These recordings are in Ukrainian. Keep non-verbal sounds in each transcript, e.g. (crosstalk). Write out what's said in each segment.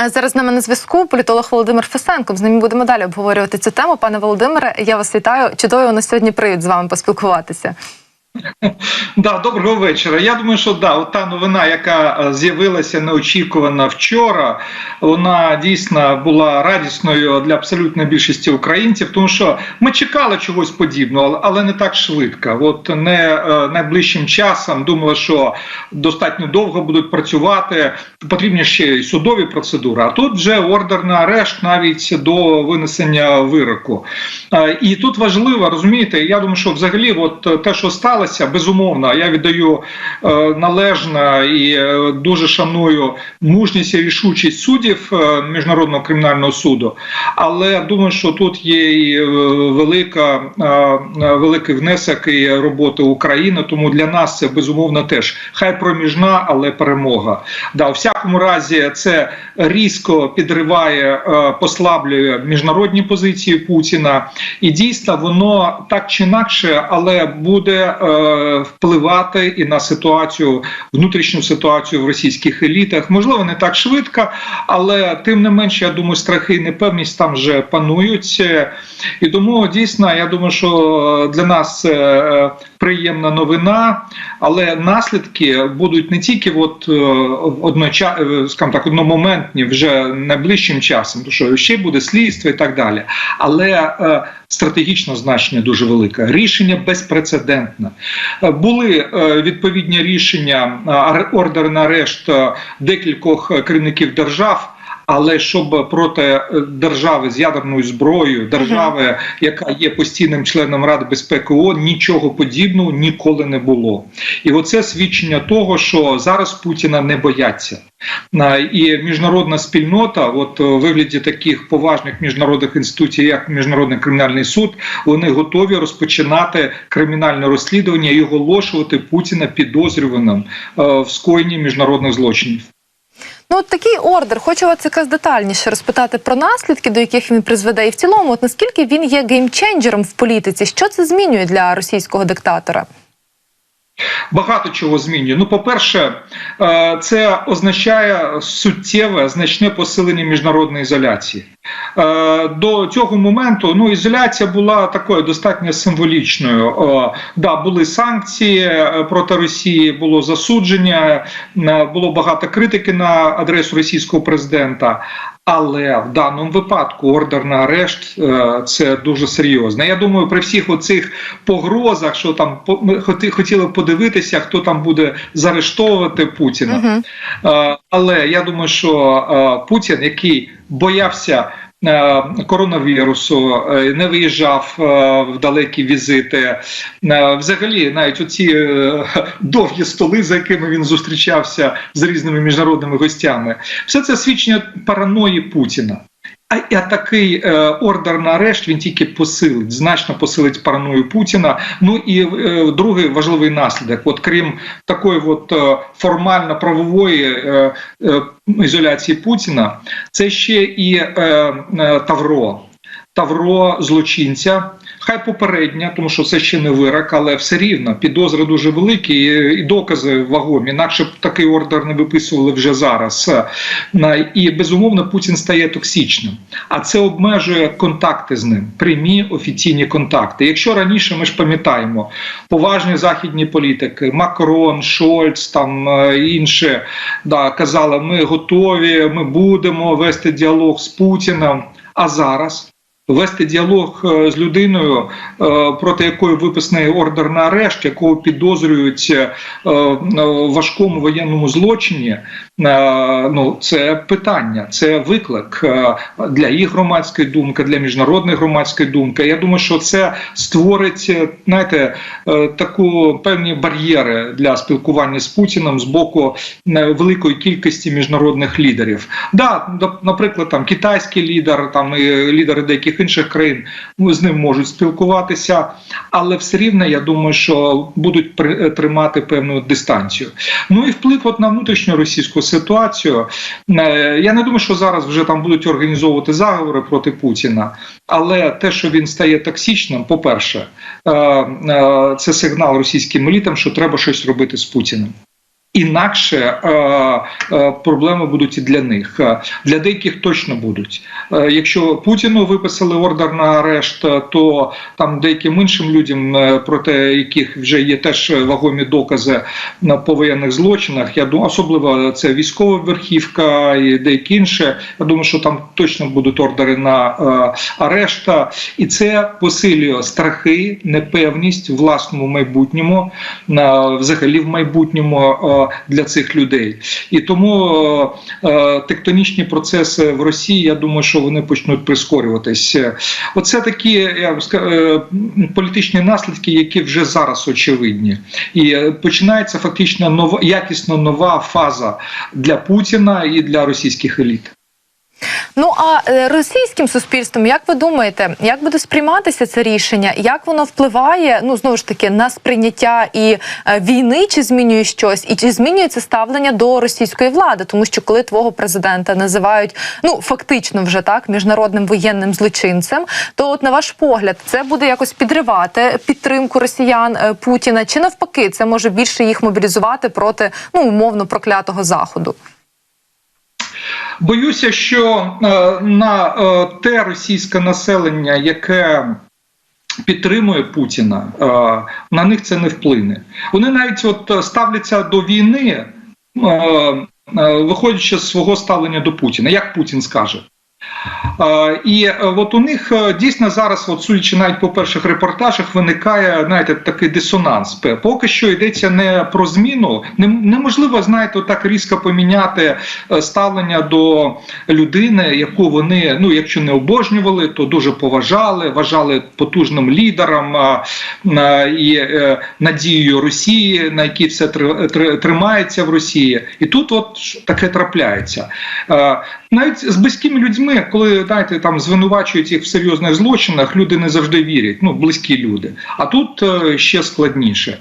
Е, Зараз з нами на зв'язку політолог Володимир Фесенко. З ним будемо далі обговорювати цю тему. Пане Володимире, я вас вітаю. Чудово на сьогодні привід з вами поспілкуватися. Да, доброго вечора. Я думаю, що да, та новина, яка е, з'явилася неочікувано вчора, вона дійсно була радісною для абсолютної більшості українців, тому що ми чекали чогось подібного, але не так швидко. От не е, найближчим часом думали, що достатньо довго будуть працювати. Потрібні ще й судові процедури. А тут вже ордер на арешт навіть до винесення вироку. Е, І тут важливо розумієте, я думаю, що взагалі, от те, що сталося, безумовно, я віддаю е, належно і е, дуже шаную мужність і рішучість суддів е, міжнародного кримінального суду. Але думаю, що тут є і велика великий внесок і роботи України. Тому для нас це безумовно теж хай проміжна, але перемога. Да, у всякому разі, це різко підриває, послаблює міжнародні позиції Путіна, і дійсно воно так чи інакше, але буде впливати і на ситуацію, внутрішню ситуацію в російських елітах. Можливо, не так швидко, але тим не менше, я думаю, страхи і непевність там вже панують. Е, І тому дійсно, я думаю, що для нас е, приємна новина, але наслідки будуть не тільки от одноча, е, так, одномоментні вже найближчим часом, тому що ще буде слідство і так далі. Але е, стратегічне значення дуже велике. Рішення безпрецедентне. Е, Були е, відповідні рішення е, ордер на арешт декількох керівників держав. Але щоб проти е, держави з ядерною зброєю, держави, яка є постійним членом Ради безпеки ООН, нічого подібного ніколи не було. І оце свідчення того, що зараз Путіна не бояться. І міжнародна спільнота, от у вигляді таких поважних міжнародних інституцій, як Міжнародний кримінальний суд, вони готові розпочинати кримінальне розслідування і оголошувати Путіна підозрюваним е, в скоєнні міжнародних злочинів. Ну, от такий ордер. Хочу вас якраз детальніше розпитати про наслідки, до яких він призведе, і в цілому, от наскільки він є геймченджером в політиці, що це змінює для російського диктатора? Багато чого змінює. Ну, по-перше, е, це означає суттєве значне посилення міжнародної ізоляції. Е, До цього моменту ну, ізоляція була такою достатньо символічною. Е, Да, були санкції проти Росії, було засудження, було багато критики на адресу російського президента. Але в даному випадку ордер на арешт е, це дуже серйозно. Я думаю, при всіх оцих погрозах, що там ми хотіли подивитися, хто там буде заарештовувати Путіна. Е, Але я думаю, що е, Путін, який боявся коронавірусу, е, не виїжджав е, в далекі візити. Е, Взагалі, навіть оці е, довгі столи, за якими він зустрічався з різними міжнародними гостями, все це свідчення параної Путіна. А, такий е, ордер на арешт він тільки посилить, значно посилить параною Путіна. Ну і е, другий важливий наслідок: от крім такої от е, формально правової е, е, ізоляції Путіна, це ще і е, е, Тавро. Тавро злочинця, хай попередня, тому що це ще не вирок, але все рівно підозри дуже великі і, докази вагомі. Інакше б такий ордер не виписували вже зараз. І безумовно Путін стає токсичним, а це обмежує контакти з ним, прямі офіційні контакти. Якщо раніше ми ж пам'ятаємо поважні західні політики, Макрон, Шольц, там е, інші да, казали, ми готові, ми будемо вести діалог з Путіним. А зараз вести діалог е, з людиною, е, проти якої виписаний ордер на арешт, якого підозрюють е, в важкому воєнному злочині. Ну, це питання, це виклик для їх громадської думки, для міжнародної громадської думки. Я думаю, що це створить, знаєте, таку певні бар'єри для спілкування з Путіним з боку великої кількості міжнародних лідерів. Да, наприклад, там китайський лідер, там лідери деяких інших країн ну, з ним можуть спілкуватися, але все рівно я думаю, що будуть при- тримати певну дистанцію. Ну і вплив от на внутрішню російську ситуацію. Е, Я не думаю, що зараз вже там будуть організовувати заговори проти Путіна, але те, що він стає токсичним, по-перше, е, е, це сигнал російським елітам, що треба щось робити з Путіним. Інакше е, е, проблеми будуть і для них. Е, Для деяких точно будуть. Якщо Путіну виписали ордер на арешт, то там деяким іншим людям, проти яких вже є теж вагомі докази на повоєнних злочинах. Я думаю, особливо це військова верхівка і деякі інші. Я думаю, що там точно будуть ордери на е, арешт. і це посилює страхи, непевність в власному майбутньому, взагалі в майбутньому для цих людей. І тому е, е, тектонічні процеси в Росії, я думаю, що вони почнуть прискорюватись. Оце такі я скажу, е, політичні наслідки, які вже зараз очевидні, і починається фактично нова якісно нова фаза для Путіна і для російських еліт. Ну а е, російським суспільством, як ви думаєте, як буде сприйматися це рішення? Як воно впливає? Ну знову ж таки на сприйняття і е, війни, чи змінює щось, і чи змінюється ставлення до російської влади? Тому що коли твого президента називають ну фактично вже так міжнародним воєнним злочинцем, то от на ваш погляд, це буде якось підривати підтримку росіян е, Путіна, чи навпаки, це може більше їх мобілізувати проти ну умовно проклятого заходу? Боюся, що е, на е, те російське населення, яке підтримує Путіна, е, на них це не вплине. Вони навіть от ставляться до війни, виходячи з свого ставлення до Путіна, як Путін скаже. Е, І е, от у них е, дійсно зараз, от судячи навіть по перших репортажах, виникає знаєте, такий дисонанс. Поки що йдеться не про зміну. Неможливо, знаєте, так різко поміняти ставлення до людини, яку вони, ну якщо не обожнювали, то дуже поважали, вважали потужним лідером і надією Росії, на якій все три- три- тримається в Росії. І тут от таке трапляється. Навіть з близькими людьми, коли знаєте, там звинувачують їх в серйозних злочинах, люди не завжди вірять. Ну, близькі люди. А тут е, ще складніше.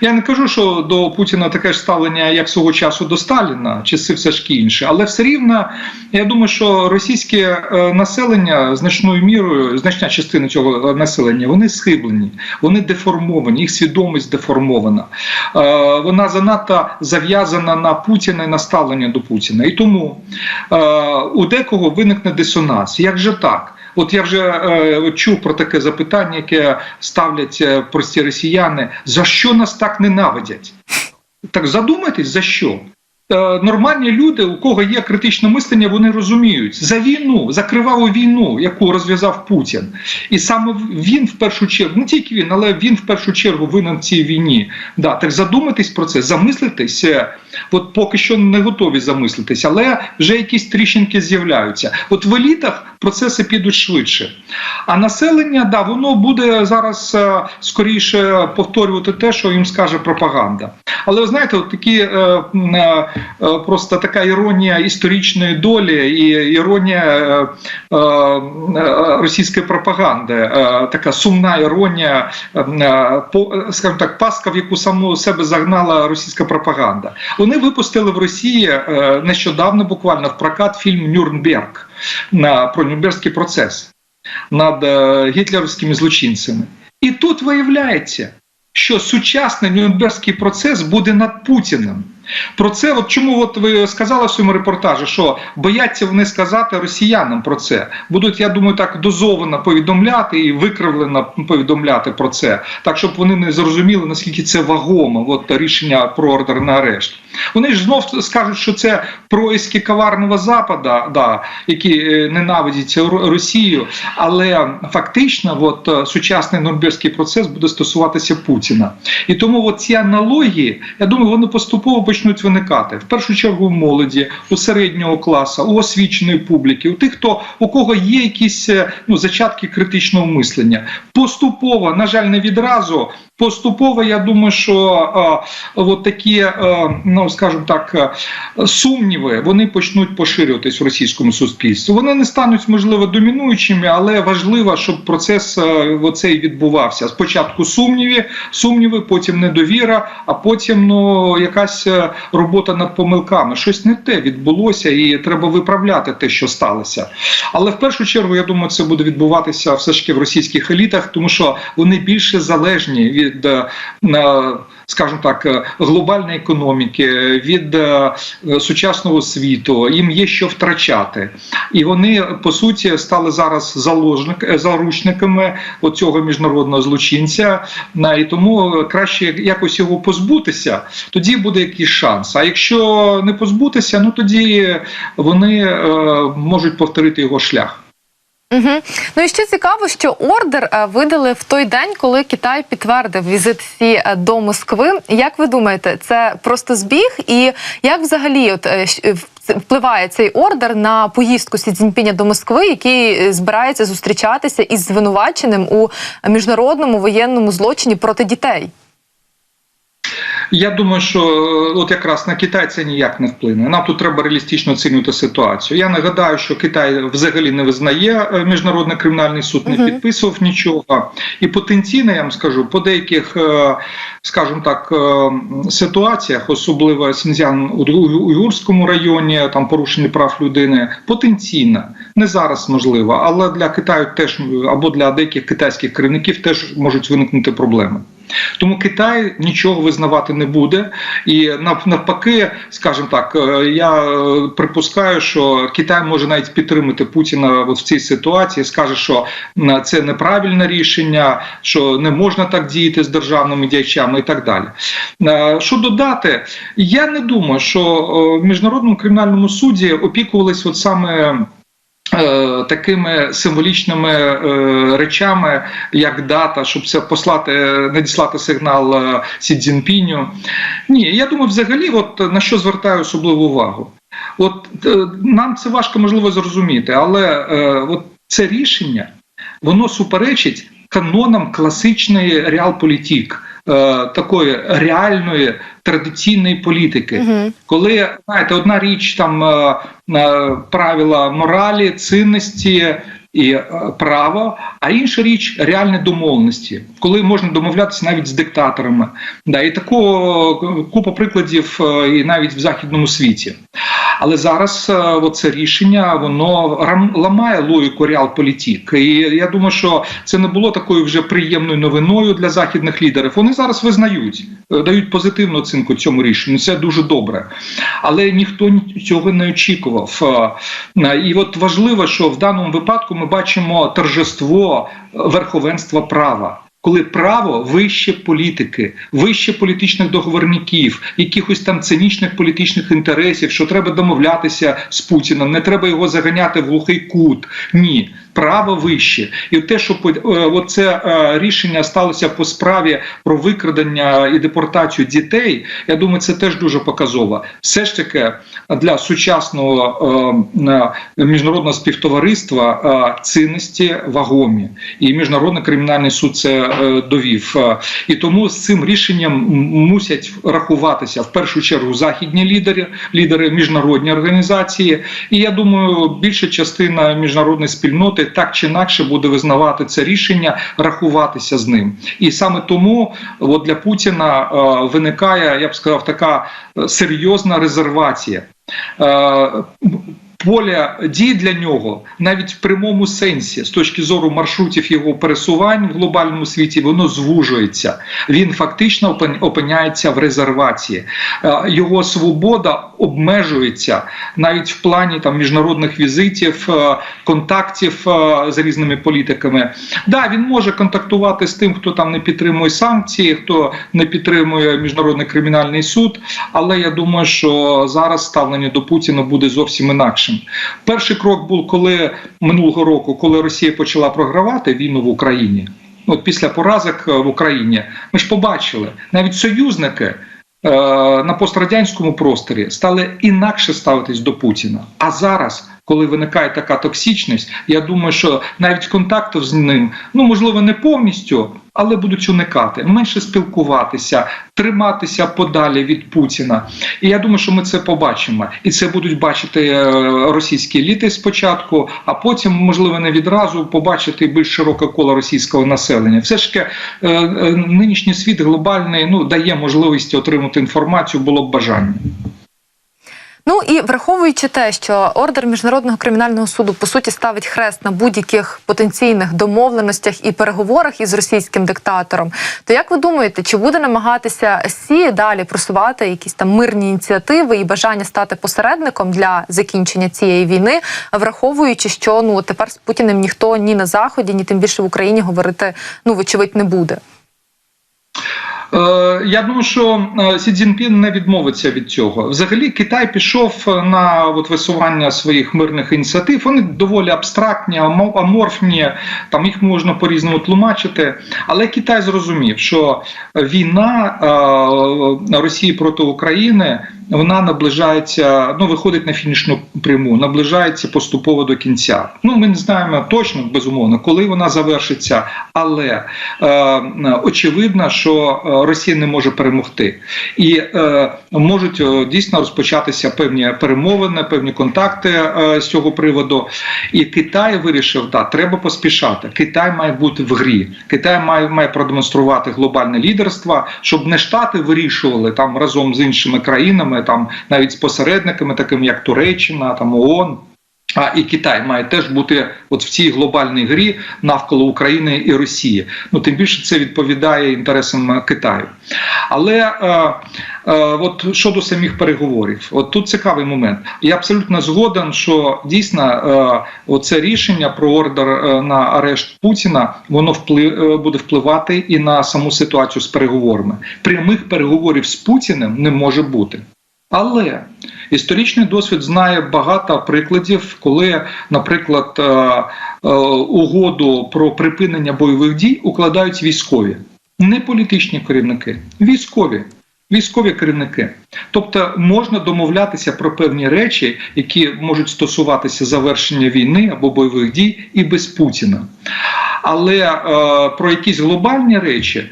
Я не кажу, що до Путіна таке ж ставлення, як свого часу до Сталіна, це все ж інше, але все рівно я думаю, що російське е, населення значною мірою, значна частина цього населення, вони схиблені, вони деформовані, їх свідомість деформована. Е, Вона занадто зав'язана на Путіна і на ставлення до Путіна. І тому у декого виникне дисонанс. Як же так? От я вже е, чув про таке запитання, яке ставлять е, прості росіяни: за що нас так ненавидять? Так задумайтесь, за що? Е, Нормальні люди, у кого є критичне мислення, вони розуміють за війну, за криваву війну, яку розв'язав Путін. І саме він в першу чергу, не тільки він, але він в першу чергу винен в цій війні. Да, так задуматись про це, замислитесь. е, От поки що не готові замислитись, але вже якісь тріщинки з'являються. От в елітах процеси підуть швидше. А населення, да, воно буде зараз е, скоріше повторювати те, що їм скаже пропаганда. Але ви знаєте, от такі е, е, просто така іронія історичної долі і іронія російської пропаганди, така сумна іронія, е, скажімо так, паска, в яку саму себе загнала російська пропаганда. Вони випустили в Росії нещодавно, буквально в прокат фільм Нюрнберг на про Нюрнбергський процес над е, гітлерівськими злочинцями. І тут виявляється, що сучасний Нюрнбергський процес буде над Путіним. Про це, от чому от ви сказали в своєму репортажі, що бояться вони сказати росіянам про це. Будуть, я думаю, так дозовано повідомляти і викривлено повідомляти про це, так щоб вони не зрозуміли, наскільки це вагомо, от рішення про ордер на арешт. Вони ж знов скажуть, що це происки коварного Запада, да, які е, ненавидять Росію, але фактично, от е, сучасний Нюрнберзький процес буде стосуватися Путіна. І тому ці аналогії, я думаю, вони поступово почнуть виникати. В першу чергу в молоді, у середнього класу, у освіченої публіки, у тих, хто у кого є якісь е, ну, зачатки критичного мислення. Поступово, на жаль, не відразу. Поступово, я думаю, що е, от такі, е, ну скажімо так, е, сумніви вони почнуть поширюватись в російському суспільстві. Вони не стануть, можливо, домінуючими, але важливо, щоб процес е, оцей відбувався. Спочатку сумніви, сумніви, потім недовіра, а потім ну якась е, робота над помилками. Щось не те відбулося, і треба виправляти те, що сталося. Але в першу чергу, я думаю, це буде відбуватися все ж таки в російських елітах, тому що вони більше залежні від е, скажімо так, е, глобальної економіки, від е, сучасного світу. Їм є що втрачати, і вони по суті стали зараз заложник, е, заручниками оцього міжнародного злочинця. І тому краще якось його позбутися. Тоді буде якийсь шанс. А якщо не позбутися, ну тоді вони е, можуть повторити його шлях. Угу. Ну і ще цікаво, що ордер е, видали в той день, коли Китай підтвердив візит Сі е, до Москви. Як ви думаєте, це просто збіг? І як взагалі от е, впливає цей ордер на поїздку Сі Цзіньпіня до Москви, який збирається зустрічатися із звинуваченим у міжнародному воєнному злочині проти дітей? Я думаю, що е, от якраз на Китай це ніяк не вплине. Нам тут треба реалістично оцінювати ситуацію. Я нагадаю, що Китай взагалі не визнає е, міжнародний кримінальний суд, не Мгм. підписував нічого. І потенційно, я вам скажу, по деяких, е, скажімо так, ситуаціях, особливо Сіньцзян у Уйгурському районі, там порушення прав людини, потенційно, не зараз можливо, але для Китаю теж або для деяких китайських керівників теж можуть виникнути проблеми. Тому Китай нічого визнавати не буде, і навпаки, скажімо так, е, я е, припускаю, що Китай може навіть підтримати Путіна в цій ситуації, скаже, що це неправильне рішення, що не можна так діяти з державними діячами і так далі. Е, Що додати, я не думаю, що в міжнародному кримінальному суді опікувались от саме. Е, Такими символічними е, речами, як дата, щоб це послати, надіслати сигнал е, Сі Цзіньпіню. Ні, я думаю, взагалі, от на що звертаю особливу увагу. От е, нам це важко можливо зрозуміти, але от це рішення воно суперечить канонам класичної реалполітік, такої реальної традиційної політики. Угу. Коли знаєте, одна річ там е, е, правила моралі, цінності і е, право, а інша річ реальні домовленості, коли можна домовлятися навіть з диктаторами. Да, і такого е, купа прикладів е, і навіть в західному світі. Але зараз е, оце рішення воно ламає логіку реалполітік. І я думаю, що це не було такою вже приємною новиною для західних лідерів. Вони зараз визнають, дають позитивну оцінку цьому рішенню. Це дуже добре. Але ніхто ні- цього не очікував. І от важливо, що в даному випадку ми бачимо торжество верховенства права. Коли право вище політики, вище політичних договорників, якихось там цинічних політичних інтересів, що треба домовлятися з Путіним, не треба його заганяти в глухий кут. Ні, право вище. І те, що е, оце е, рішення сталося по справі про викрадення і депортацію дітей, я думаю, це теж дуже показово. Все ж таки для сучасного е, міжнародного співтовариства цінності вагомі, і міжнародний кримінальний суд це довів. І тому з цим рішенням мусять рахуватися в першу чергу західні лідери, лідери міжнародні організації. І я думаю, більша частина міжнародної спільноти так чи інакше буде визнавати це рішення, рахуватися з ним. І саме тому от для Путіна е, виникає, я б сказав, така е, серйозна резервація. Е, Поля дій для нього навіть в прямому сенсі, з точки зору маршрутів його пересувань в глобальному світі, воно звужується. Він фактично опин- опиняється в резервації. Е, Його свобода обмежується навіть в плані там міжнародних візитів, е, контактів е, з різними політиками. Да, він може контактувати з тим, хто там не підтримує санкції, хто не підтримує міжнародний кримінальний суд. Але я думаю, що зараз ставлення до Путіна буде зовсім інакшим. Перший крок був коли минулого року, коли Росія почала програвати війну в Україні. От після поразок е, в Україні ми ж побачили навіть союзники е, на пострадянському просторі стали інакше ставитись до Путіна. А зараз, коли виникає така токсичність, я думаю, що навіть контактів з ним, ну можливо, не повністю, але будуть уникати, менше спілкуватися, триматися подалі від Путіна. І я думаю, що ми це побачимо. І це будуть бачити е, російські еліти спочатку, а потім, можливо, не відразу побачити більш широке коло російського населення. Все ж таки, е, е, нинішній світ глобальний ну дає можливість отримати інформацію, було б бажання. Ну і враховуючи те, що ордер міжнародного кримінального суду по суті ставить хрест на будь-яких потенційних домовленостях і переговорах із російським диктатором, то як ви думаєте, чи буде намагатися Сі далі просувати якісь там мирні ініціативи і бажання стати посередником для закінчення цієї війни, враховуючи, що ну тепер з Путіним ніхто ні на заході, ні тим більше в Україні говорити ну вочевидь не буде. Е, Я думаю, що е, Сі Цзіньпін не відмовиться від цього. Взагалі, Китай пішов на от висування своїх мирних ініціатив. Вони доволі абстрактні, амо- аморфні. Там їх можна по-різному тлумачити. Але Китай зрозумів, що війна е, Росії проти України вона наближається, ну виходить на фінішну пряму, наближається поступово до кінця. Ну ми не знаємо точно, безумовно, коли вона завершиться, але е, очевидно, що е, Росія не може перемогти, і е, можуть е, дійсно розпочатися певні перемовини, певні контакти е, з цього приводу. І Китай вирішив, да, треба поспішати. Китай має бути в грі. Китай має, має продемонструвати глобальне лідерство, щоб не штати вирішували там разом з іншими країнами, там навіть з посередниками, такими як Туреччина, там ООН. А і Китай має теж бути от в цій глобальній грі навколо України і Росії. Ну тим більше це відповідає інтересам Китаю. Але е, е, от щодо самих переговорів, от тут цікавий момент. Я абсолютно згоден, що дійсно е, оце рішення про ордер е, на арешт Путіна воно вплив, е, буде впливати і на саму ситуацію з переговорами. Прямих переговорів з Путіним не може бути. Але історичний досвід знає багато прикладів, коли, наприклад, е, е, угоду про припинення бойових дій укладають військові, не політичні керівники, військові. Військові керівники, тобто можна домовлятися про певні речі, які можуть стосуватися завершення війни або бойових дій, і без Путіна. Але е, про якісь глобальні речі е,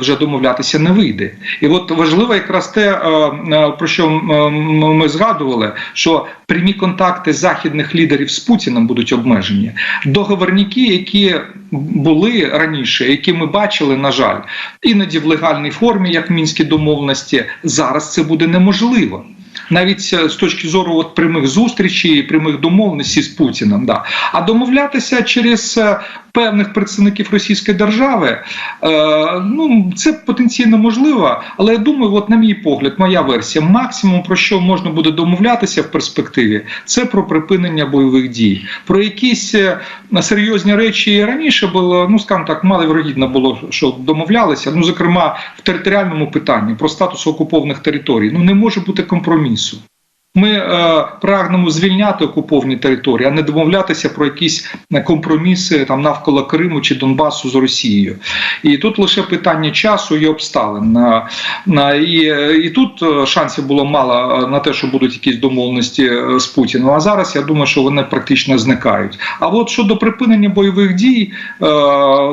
вже домовлятися не вийде. І от важливо якраз те, е, про що ми згадували, що прямі контакти західних лідерів з Путіним будуть обмежені. Договорники, які були раніше, які ми бачили, на жаль, іноді в легальній формі, як мінські домовленості, зараз це буде неможливо. Навіть з точки зору от прямих зустрічей, прямих домовленостей з Путіним, да. а домовлятися через певних представників Російської держави, е, ну це потенційно можливо. Але я думаю, от на мій погляд, моя версія, максимум про що можна буде домовлятися в перспективі, це про припинення бойових дій. Про якісь е, серйозні речі раніше було, ну скажімо так, маловірогідно було, що домовлялися. Ну, зокрема, в територіальному питанні про статус окупованих територій. Ну не може бути компромісу. Ми е, прагнемо звільняти окуповані території, а не домовлятися про якісь е, компроміси там навколо Криму чи Донбасу з Росією. І тут лише питання часу і обставин. На, на, і, е, і тут е, шансів було мало е, на те, що будуть якісь домовленості е, з Путіним. А зараз я думаю, що вони практично зникають. А от щодо припинення бойових дій, е,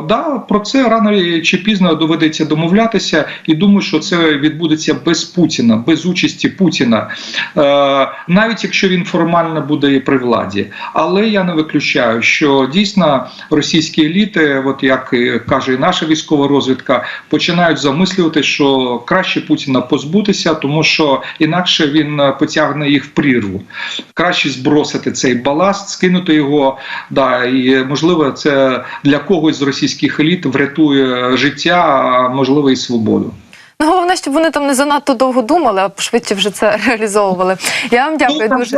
да, про це рано чи пізно доведеться домовлятися, і думаю, що це відбудеться без Путіна, без участі Путіна. Е, навіть якщо він формально буде і при владі. Але я не виключаю, що дійсно російські еліти, от як каже і наша військова розвідка, починають замислювати, що краще Путіна позбутися, тому що інакше він е, потягне їх в прірву. Краще збросити цей баласт, скинути його. Да, і можливо, це для когось з російських еліт врятує життя, а можливо і свободу. Ну, головне, щоб вони там не занадто довго думали, а швидше вже це (laughs) реалізовували. Я вам дякую Ну, дуже.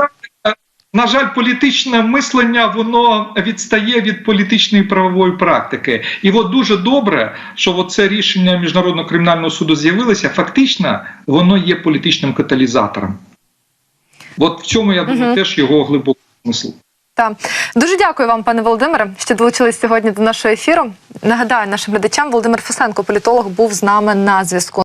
На жаль, політичне мислення воно відстає від політичної правової практики, і от дуже добре, що от це рішення міжнародного кримінального суду з'явилося. Фактично, воно є політичним каталізатором. От в цьому я думаю, Мгм. теж його глибокий смисл. Так. Дуже дякую вам, пане Володимире, що долучились сьогодні до нашого ефіру. Нагадаю нашим глядачам, Володимир Фесенко, політолог, був з нами на зв'язку.